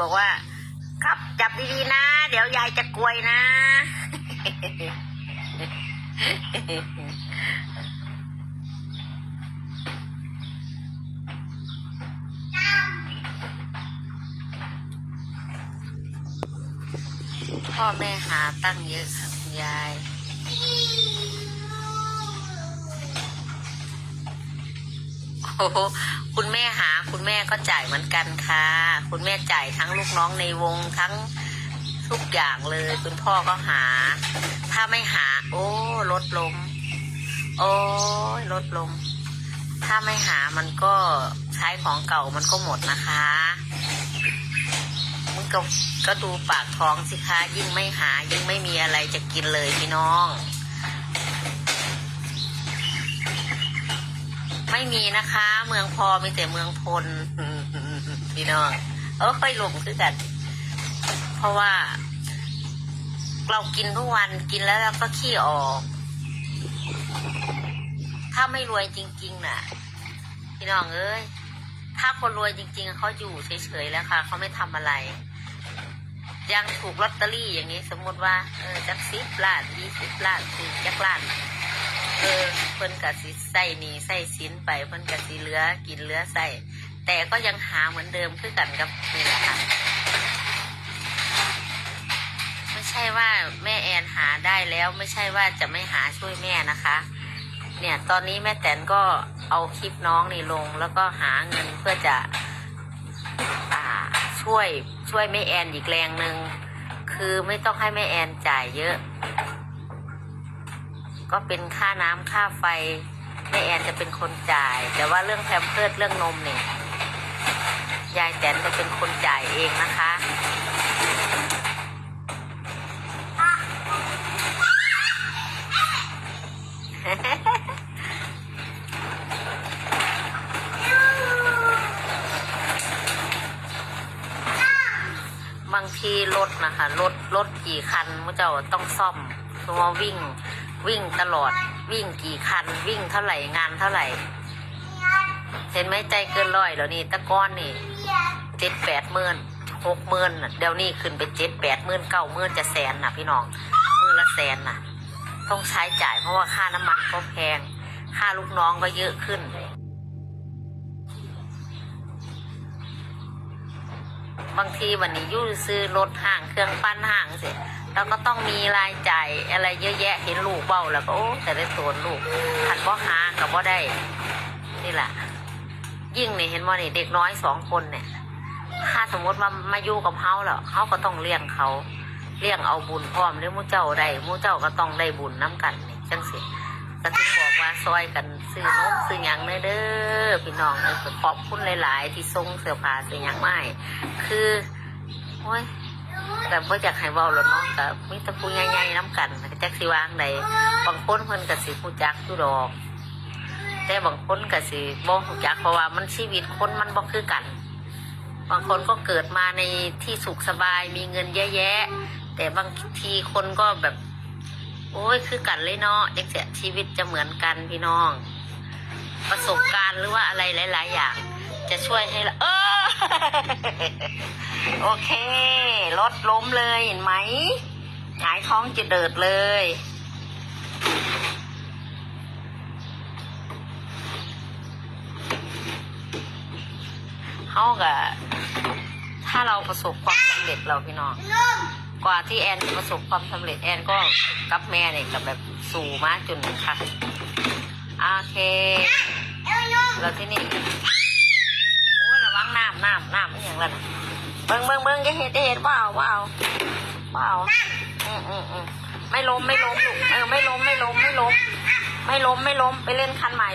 บอกว่า ครับจับดีๆนะ เดี๋ยวยายจะกลวยนะพ่อแม่หาตั้งเยอะครับยายโอ้ คุณแม่หาคุณแม่ก็จ่ายเหมือนกันค่ะ คุณแม่จ่ายทั้งลูกน้องในวงทั้งทุกอย่างเลย คุณพ่อก็หา ถ้าไม่หา โอ้ลดลง โอ้ยลดลง ถ้าไม่หามันก็ใช้ของเก่ามันก็หมดนะคะมันก็ก็ดูปากท้องสิคะยิ่งไม่หายิ่งไม่มีอะไรจะกินเลยพี่น้อง ไม่มีนะคะ เมืองพอมีแต่เมืองพลพี่น้องเออค่อยลงคือกัน เพราะว่า เรากินทุกวันกินแล้วเราก็ขี้ออก ถ้าไม่รวยจริง ๆ น่ะ พี่น้องเอ้ยถ้าคนรวยจริง ๆเขาอยู่เฉยๆแล้วค่ะ เขาไม่ทำอะไรยังถูกลอตเตอรี่อย่างนี้ สมมติว่าเออจักสิบล้านยี่สิบล้านสี่จักล้าน เออเพิ่นกะสิใส่หนีใส่สินไปเพิ่นกะสิเหลือกินเหลือใส่แต่ก็ยังหาเหมือนเดิมคือกันกับนี่แหละค่ะไม่ใช่ว่าแม่แอนหาได้แล้วไม่ใช่ว่าจะไม่หาช่วยแม่นะคะ เนี่ยตอนนี้แม่แตนก็เอาคลิปน้องนี่ลง แล้วก็หาเงินเพื่อจะอช่วยช่วยแม่แอนอีกแรงหนึ่งคือไม่ต้องให้แม่แอนจ่ายเยอะ ก็เป็นค่าน้ำค่าไฟแม่แอนจะเป็นคนจ่าย แต่ว่าเรื่องแพมเพิร์ดเรื่องนมเนี่ยยายแตนจะเป็นคนจ่ายเองนะคะบางทีรถนะคะรถรถกี่คันมุเจ้าต้องซ่อมตัวาวิ่ง วิ่งตลอด วิ่งกี่คัน วิ่งเท่าไหร่งานเท่าไหร่ เห็นไหมใจเกินร้อยแล้วนี่ตะก้อนนี่เจ็ดแปดหมื่นหกหมื่นน่ะเดี๋ยวนี้ขึ้นไปเจ็ดแปดหมื่นเก้าหมื่นจะแสนน่ะ พี่น้องมือละแสนน่ะ ต้องใช้จ่ายเพราะว่าค่าน้ำมันก็แพง ค่าลูกน้องก็เยอะขึ้นบางทีวันนี้ยุ่ซื้อรถห้างเครื่องปั้นห้างเสร็จ เราก็ต้องมีรายจ่ายอะไรเยอะแยะเห็นลูกเบ้าแล้วก็โอ้แต่ได้ตัวลูกหันบ่หากับบ่ได้นี่แหละยิ่งเนี่ยเห็นว่านี่เด็กน้อยสองคนเนี่ย ถ้าสมมติว่ามาอยู่กับเขาแล้วเขาก็ต้องเลี้ยงเขาเลี้ยงเอาบุญพร้อมหรือมู่เจ้าได้มู่เจ้าก็ต้องได้บุญน้กันนี่จังสิก็ถึงบอกว่าซอยกันซื้อนมซื้อหยังเด้อเด้อพี่น้องเออขอบคุณหลาย ๆ ที่ส่งเสื้อผ้าซื้อหยังไม่คือโอ้ย แต่เพื่อจากให้เว้าแล้วเนาะกับมิตรผู้ใหญ่ๆน้ำกันแจักสิวางใดบางคนเพิ่นก็สิผู้จักอยู่ดอก แต่บางคนก็สิบ่ฮู้จักเพราะว่ามันชีวิตคนมันบ่คือกัน บางคนก็เกิดมาในที่สุขสบายมีเงินเยอะแยะ แต่บางทีคนก็แบบ โอ้ยคือกันเลยเนาะเด็กเสียชีวิตจะเหมือนกันพี่น้อง ประสบการณ์หรือว่าอะไรหลาย ๆ อย่าง จะช่วยให้ละเออโอเค รถล้มเลยเห็นไหมหงายท้องจะเดิดเลย เขากับถ้าเราประสบความสำเร็จเราพี่น้อง กว่าที่แอนจะประสบความสำเร็จแอนก็กับแม่เนี่ยกับแบบสู่มาจนค่ะ โอเค แล้วที่นี่ น้ำน้ำน้ำไม่อย่างนั้นเบิ้งเบิ้งเบิ้งจะเห็นจะเห็นว่าเอาว่าเอาว่าเอาอืมอืมอืมไม่ล้มไม่ล้มลูกเออไม่ล้มไม่ล้มไม่ล้มไม่ล้มไม่ล้มไปเล่นคันใหม่